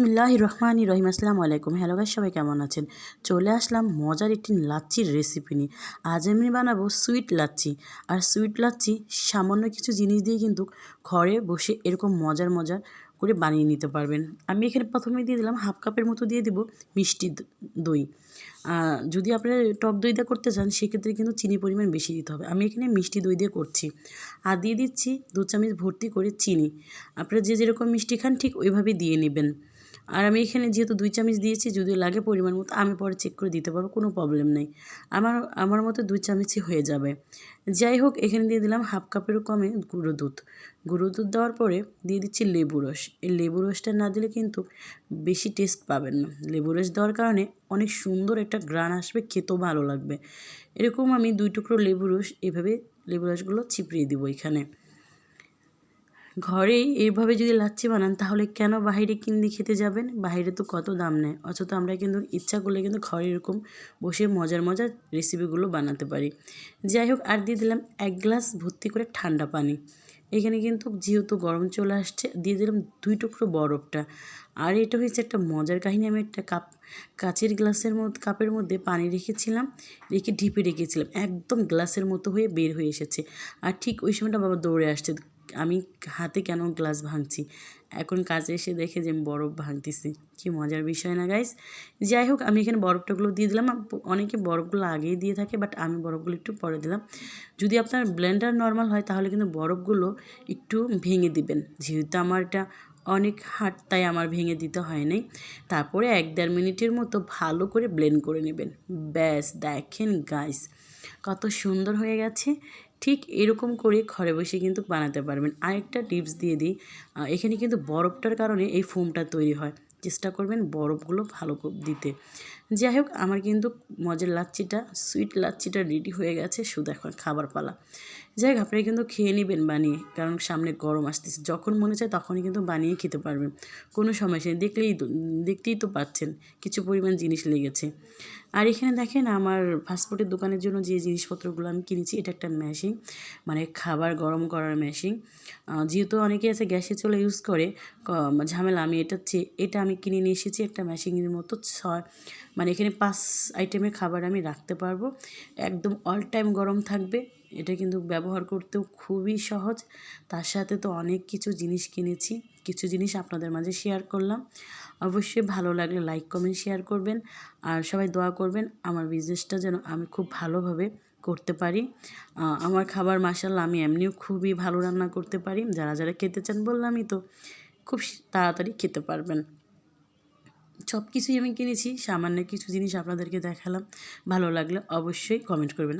বিসমিল্লাহ রহমান রহিম। আসসালামু আলাইকুম। হ্যালো গাইস সবাই কেমন আছেন? চলে আসলাম মজার একটি লাচ্ছির রেসিপি নিয়ে। আজ আমি বানাবো সুইট লাচ্ছি। আর সুইট লাচ্ছি সামান্য কিছু জিনিস দিয়ে কিন্তু ঘরে বসে এরকম মজার মজার করে বানিয়ে নিতে পারবেন। আমি এখানে প্রথমে দিয়ে দিলাম হাফ কাপের মতো দিয়ে দিব মিষ্টি দই। যদি আপনারা টক দই দিয়ে করতে চান, সেক্ষেত্রে কিন্তু চিনি পরিমাণ বেশি দিতে হবে। আমি এখানে মিষ্টি দই দিয়ে করছি। আর দিয়ে দিচ্ছি দু চামচ ভর্তি করে চিনি। আপনারা যে যেরকম মিষ্টি খান, ঠিক ওইভাবে দিয়ে নেবেন। আর আমি এখানে যেহেতু দুই চামচ দিয়েছি যদি লাগে পরিমাণ মতো, আমি পরে চেক করে দিতে পারব, কোনো প্রবলেম নেই। আমার আমার মতো দুই চামচই হয়ে যাবে। যাই হোক, এখানে দিয়ে দিলাম হাফ কাপেরও কমে গুঁড়ো দুধ। গুঁড়ো দুধ দেওয়ার পরে দিয়ে দিচ্ছি লেবু রস। এই লেবু রসটা না দিলে কিন্তু বেশি টেস্ট পাবেন না। লেবু রস দেওয়ার কারণে অনেক সুন্দর একটা গ্রান আসবে, খেতেও ভালো লাগবে। এরকম আমি দুই টুকরো লেবু রস, এভাবে লেবু রসগুলো ছিপড়িয়ে দিব এখানে। ঘরেই এইভাবে যদি লাচ্ছি বানান, তাহলে কেন বাহিরে কিনে খেতে যাবেন? বাহিরে তো কত দাম নেয়? অথচ আমরা কিন্তু ইচ্ছা করলে কিন্তু ঘরে এরকম বসে মজার মজার রেসিপিগুলো বানাতে পারি। যাই হোক, আর দিয়ে দিলাম এক গ্লাস ভর্তি করে ঠান্ডা পানি। এখানে কিন্তু যেহেতু গরম চলে আসছে, দিয়ে দিলাম দুই টুকরো বরফটা। আর এটা হয়েছে একটা মজার কাহিনী। আমি একটা কাপ, কাচের গ্লাসের মধ্যে কাপের মধ্যে পানি রেখেছিলাম, রেখে ঢিপে রেখেছিলাম। একদম গ্লাসের মতো হয়ে বের হয়ে এসেছে। আর ঠিক ওই সময়টা বাবা দৌড়ে আসছে। আমি হাতে কেন গ্লাস ভাঙছি? এখন কাজে এসে দেখে যে আমি বরফ ভাঙতেছি। কি মজার বিষয় না গাইস যাই হোক, আমি এখানে বরফটাগুলো দিয়ে দিলাম। অনেকে বরফগুলো আগেই দিয়ে থাকে বাট আমি বরফগুলো একটু পরে দিলাম। যদি আপনার ব্লেন্ডার নর্মাল হয়, তাহলে কিন্তু বরফগুলো একটু ভেঙে দিবেন। যেহেতু আমার এটা অনেক হাট তাই আমার ভেঙে দিতে হয় নাই। তারপরে এক দেড় মিনিটের মতো ভালো করে ব্লেন্ড করে নেবেন। ব্যাস, দেখেন গাইস কত সুন্দর হয়ে গেছে। ঠিক এরকম করে ঘরে বসে কিন্তু বানাতে পারবেন। আরেকটা টিপস দিয়ে দিই এখানে কিন্তু বরফটার কারণে এই ফোমটা তৈরি হয়। চেষ্টা করবেন বরফগুলো ভালো দিতে। যাই হোক, আমার কিন্তু মজার লাচ্ছিটা, সুইট লাচ্ছিটা রেডি হয়ে গেছে। শুধু এখন খাবার পালা। যাই হোক, আপনারা কিন্তু খেয়ে নেবেন বানিয়ে, কারণ সামনে গরম আসতেছে। যখন মনে চায় তখনই কিন্তু বানিয়ে খেতে পারবেন। কোনো সমস্যা নেই। দেখলেই তো দেখতেই তো পাচ্ছেন, কিছু পরিমাণ জিনিস লেগেছে। আর এখানে দেখেন আমার ফাস্টফুডের দোকানের জন্য যে জিনিসপত্রগুলো আমি কিনেছি, এটা একটা মেশিন মানে খাবার গরম করার মেশিন যেহেতু অনেকে আছে গ্যাসে চলে ইউজ করে ঝামেলা, আমি এটা চেয়ে এটা আমি কিনে নিয়ে এসেছি একটা মেশিনের মতো, ছয় মানে এখানে পাঁচ আইটেমের খাবার আমি রাখতে পারব। একদম অল টাইম গরম থাকবে, এটা কিন্তু ব্যবহার করতেও খুবই সহজ। তার সাথে তো অনেক কিছু জিনিস কিনেছি। কিছু জিনিস আপনাদের মাঝে শেয়ার করলাম। অবশ্যই ভালো লাগলে লাইক কমেন্ট শেয়ার করবেন। আর সবাই দোয়া করবেন, আমার বিজনেসটা যেন আমি খুব ভালোভাবে করতে পারি। আমার খাবার মাসাল্লাহ আমি এমনিও খুবই ভালো রান্না করতে পারি। যারা যারা খেতে চান বললামই তো, খুব তাড়াতাড়ি খেতে পারবেন। সব কিছুই আমি কিনেছি, সামান্য কিছু জিনিস আপনাদেরকে দেখালাম। ভালো লাগলে অবশ্যই কমেন্ট করবেন।